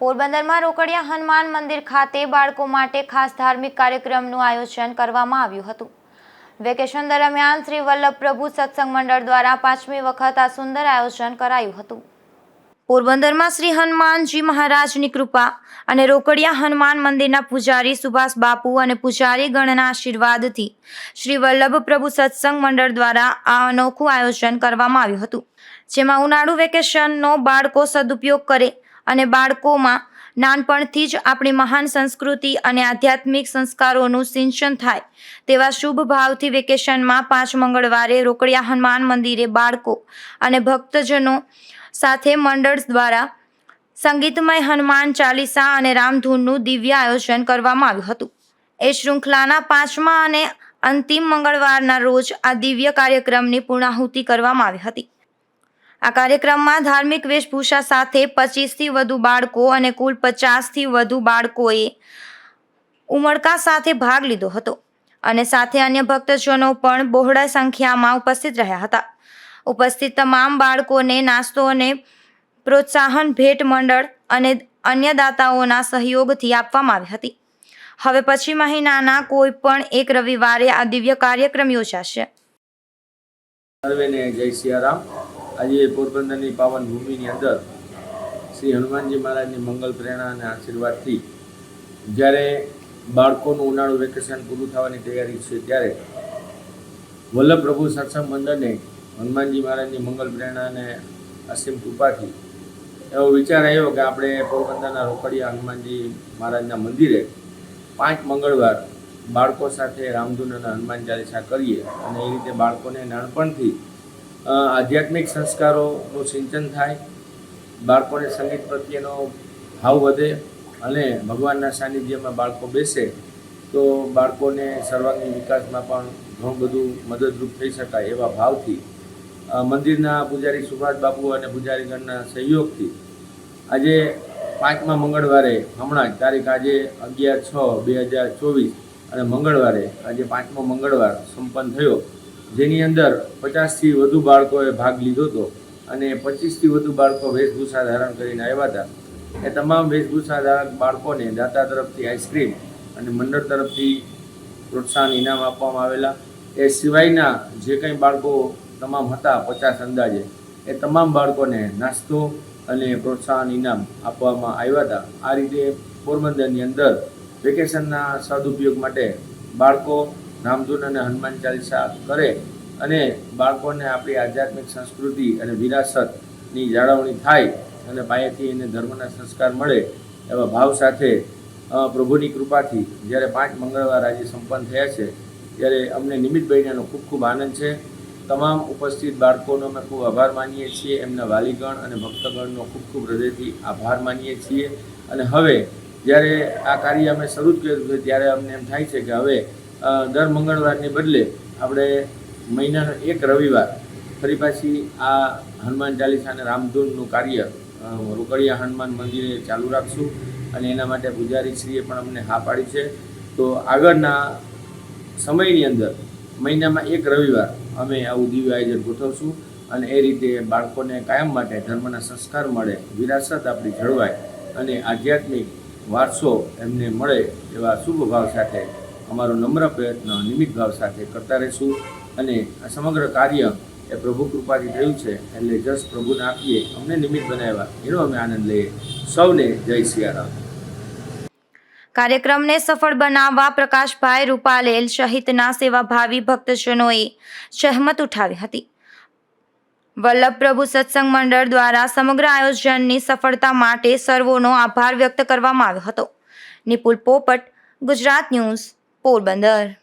પોરબંદરમાં રોકડિયા હનુમાન મંદિર ખાતે બાળકો માટે ખાસ ધાર્મિક કાર્યક્રમનું આયોજન કરવામાં આવ્યું હતું. વેકેશન દરમિયાન શ્રી વલ્લભ પ્રભુ સત્સંગ મંડળ દ્વારા પાંચમી વખત આ સુંદર આયોજન કરાયું હતું. પોરબંદરમાં શ્રી હનુમાનજી મહારાજની કૃપા અને રોકડિયા હનુમાન મંદિરના પૂજારી સુભાષ બાપુ અને પૂજારી ગણના આશીર્વાદથી શ્રી વલ્લભ પ્રભુ સત્સંગ મંડળ દ્વારા આ અનોખું આયોજન કરવામાં આવ્યું હતું. જેમાં ઉનાળુ વેકેશનનો બાળકો સદુપયોગ કરે અને બાળકોમાં નાનપણથી જ આપણી મહાન સંસ્કૃતિ અને આધ્યાત્મિક સંસ્કારોનું સિંચન થાય તેવા શુભ ભાવથી વેકેશનમાં પાંચ મંગળવારે રોકડિયા હનુમાન મંદિરે બાળકો અને ભક્તજનો સાથે મંડળ દ્વારા સંગીતમય હનુમાન ચાલીસા અને રામધૂનનું દિવ્ય આયોજન કરવામાં આવ્યું હતું. એ શૃંખલાના પાંચમા અને અંતિમ મંગળવારના રોજ આ દિવ્ય કાર્યક્રમની પૂર્ણાહુતિ કરવામાં આવી હતી. આ કાર્યક્રમમાં ધાર્મિક વેશભૂષા સાથે પચીસથી વધુ બાળકો અને કુલ પચાસથી વધુ બાળકોએ ઉમળકા સાથે ભાગ લીધો હતો. અને સાથે અન્ય ભક્તજનો પણ બહોળા સંખ્યામાં ઉપસ્થિત રહ્યા હતા. ઉપસ્થિત તમામ બાળકોને નાસ્તો અને પ્રોત્સાહન ભેટ મંડળ અને અન્ય દાતાઓના સહયોગથી આપવામાં આવી હતી. હવે પછી મહિનાના કોઈ પણ એક રવિવારે આ દિવ્ય કાર્યક્રમ યોજાશે. જય સિયારામ. આજે પોરબંદરની પાવન ભૂમિની અંદર શ્રી હનુમાનજી મહારાજની મંગલ પ્રેરણા અને આશીર્વાદથી જ્યારે બાળકોનું ઉનાળુ વેકેશન પૂરું થવાની તૈયારી છે ત્યારે વલ્લભ પ્રભુ સત્સંગ મંડળને હનુમાનજી મહારાજની મંગલ પ્રેરણા અને અસીમ કૃપાથી એવો વિચાર આવ્યો કે આપણે પોરબંદરના રોકડિયા હનુમાનજી મહારાજના મંદિરે પાંચ મંગળવાર બાળકો સાથે રામધૂન અને હનુમાન ચાલીસા કરીએ અને એ રીતે બાળકોને નાનપણથી આધ્યાત્મિક સંસ્કારોનું સિંચન થાય, બાળકોને સંગીત પ્રત્યેનો ભાવ વધે અને ભગવાનના સાનિધ્યમાં બાળકો બેસે, તો બાળકોને સર્વાંગી વિકાસમાં પણ ઘણું બધું મદદરૂપ થઈ શકાય એવા ભાવથી મંદિરના પૂજારી સુભાષ બાપુ અને પૂજારીગણના સહયોગથી, આજે પાંચમા મંગળવારે હમણાં જ તારીખ આજે અગિયાર છ બે હજાર ચોવીસ અને મંગળવારે આજે પાંચમો મંગળવાર સંપન્ન થયો. જેની અંદર પચાસથી વધુ બાળકોએ ભાગ લીધો હતો અને પચીસથી વધુ બાળકો વેશભૂષા ધારણ કરીને આવ્યા હતા. એ તમામ વેશભૂષા ધારક બાળકોને દાતા તરફથી આઈસ્ક્રીમ અને મંડળ તરફથી પ્રોત્સાહન ઇનામ આપવામાં આવેલા. એ સિવાયના જે કંઈ બાળકો તમામ હતા, પચાસ અંદાજે, એ તમામ બાળકોને નાસ્તો અને પ્રોત્સાહન ઇનામ આપવામાં આવ્યા હતા. આ રીતે પોરબંદરની અંદર વેકેશનના સદુપયોગ માટે બાળકો રામધૂન અને હનુમાન ચાલીસા કરે અને બાળકોને આપણી આધ્યાત્મિક સંસ્કૃતિ અને વિરાસતની જાળવણી થાય અને પાયાથી એને ધર્મના સંસ્કાર મળે એવા ભાવ સાથે પ્રભુની કૃપાથી જ્યારે પાંચ મંગળવાર આજે સંપન્ન થયા છે, ત્યારે અમને નિમિત્તભાઈનો ખૂબ ખૂબ આનંદ છે. તમામ ઉપસ્થિત બાળકોનો અમે ખૂબ આભાર માનીએ છીએ, એમના વાલીગણ અને ભક્તગણનો ખૂબ ખૂબ હૃદયથી આભાર માનીએ છીએ. અને હવે જ્યારે આ કાર્ય અમે શરૂ કર્યું છે, ત્યારે અમને એમ થાય છે કે હવે દર મંગળવારને બદલે આપણે મહિનાનો એક રવિવાર ફરી પાછી આ હનુમાન ચાલીસા અને રામધૂનનું કાર્ય રોકડિયા હનુમાન મંદિરે ચાલુ રાખશું અને એના માટે પૂજારીશ્રીએ પણ અમને હા પાડી છે. તો આગળના સમયની અંદર મહિનામાં એક રવિવાર અમે આવું દિવ્ય આયોજન ગોઠવશું અને એ રીતે બાળકોને કાયમ માટે ધર્મના સંસ્કાર મળે, વિરાસત આપણી જળવાય અને આધ્યાત્મિક વારસો એમને મળે એવા શુભ ભાવ સાથે અમારો નમ્ર પ્રયત્ન નિમિત ભાવ સાથે કરતા રહીશું અને આ સમગ્ર કાર્ય એ પ્રભુ કૃપાથી થયું છે એટલે જસ પ્રભુને આપીએ, અમને નિમિત્ત બનાવ્યા. એનો અમે આનંદ લઈએ. સૌને જય સિયારામ. કાર્યક્રમને સફળ બનાવવા પ્રકાશભાઈ રૂપાલેલ સહિતના સેવાભાવી ભક્તજનોએ સહેમત ઉઠાવી હતી. વલ્લભ પ્રભુ સત્સંગ મંડળ દ્વારા સમગ્ર આયોજનની સફળતા માટે સર્વોનો આભાર વ્યક્ત કરવામાં આવ્યો હતો. નિપુલ પોપટ, ગુજરાત ન્યૂઝ. પોરબંદર